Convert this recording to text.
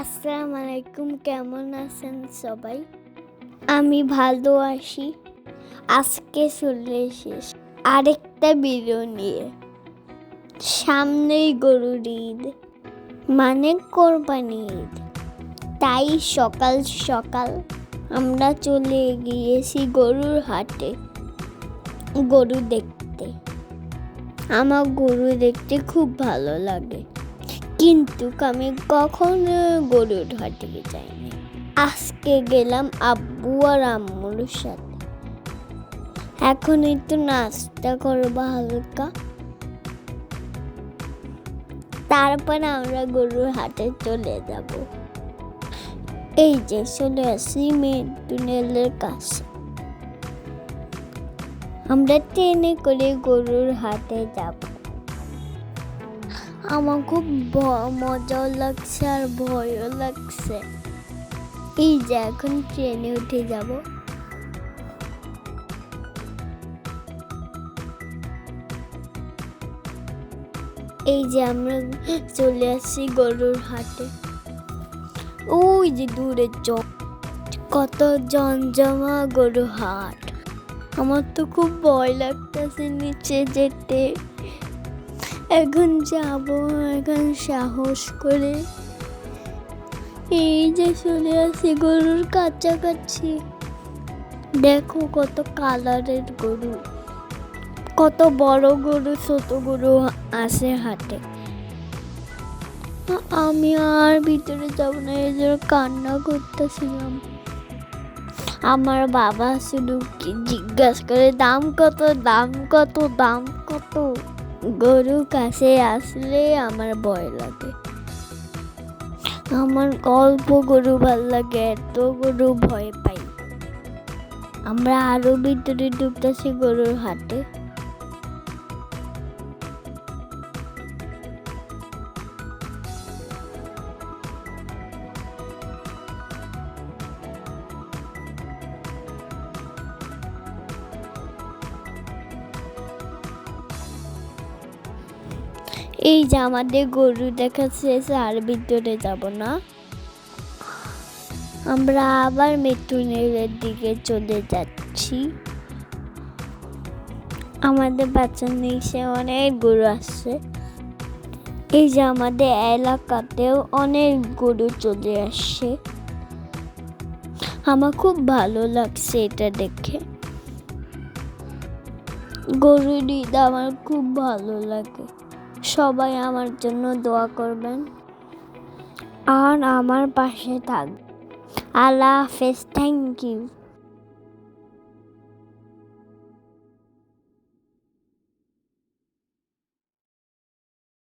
আসসালামু আলাইকুম কেমন আছেন সবাই? আমি ভালো আছি। আজকে চলে এসেছি আরেকটা ভিডিও নিয়ে। সামনেই গরুর ঈদ মানে কোরবানি ঈদ। তাই সকাল সকাল আমরা চলে গিয়েছি গরুর হাটে, গরু দেখতে। আমার গরু দেখতে খুব ভালো লাগে। কিন্তু আমি কখনো গরুর হাটে যাইনি আজকে গেলাম আব্বু আর আম্মুর সাথে। এখন একটু নাস্তা করব হালকা। তারপর আমরা গরুর হাটে চলে যাব। এই যে চলে আসি মেন টুনেলের কাছে। আমরা ট্রেনে করে গরুর হাটে যাব। আমার খুব মজাও লাগছে আর ভয়ও লাগছে। এই যে, এখন ট্রেনে উঠে যাব। এই যে, আমরা চলে আসছি গরুর হাটে। ওই যে দূরে চ, কত জমজমা গরু হাট। আমার তো খুব ভয় লাগতেছে নিচে যেতে। এখন যাব, এখন সাহস করে। এই যে চলে আসি গরুর কাছাকাছি। দেখো কত কালারের গরু। কত বড় গরু, ছোট গরু আছে হাটে। আমি আর ভিতরে যাব না, এই জন্য কান্না করতেছিলাম। আমার বাবা শুধু জিজ্ঞাসা করে, দাম কত দাম কত দাম কত? গরু কাছে আসলে আমার ভয় লাগে। আমার অল্প গরু ভালো লাগে, এত গরু ভয় পাই। আমরা আরও ভিতরে ঢুকতেছি গরুর হাটে। এই যে আমাদের গরু দেখা শেষ আর ভিতরে যাব না। আমরা আবার মেটুনের দিকে চলে যাচ্ছি। আমাদের বাচ্চার নিচে অনেক গরু আসছে এই যে আমাদের এলাকাতেও অনেক গরু চলে আসছে আমার খুব ভালো লাগছে এটা দেখে। গরুর ঈদ আমার খুব ভালো লাগে। সবাই আমার জন্য দোয়া করবেন। আর আমার পাশে থাক। আল্লাহ হাফেজ থ্যাংক ইউ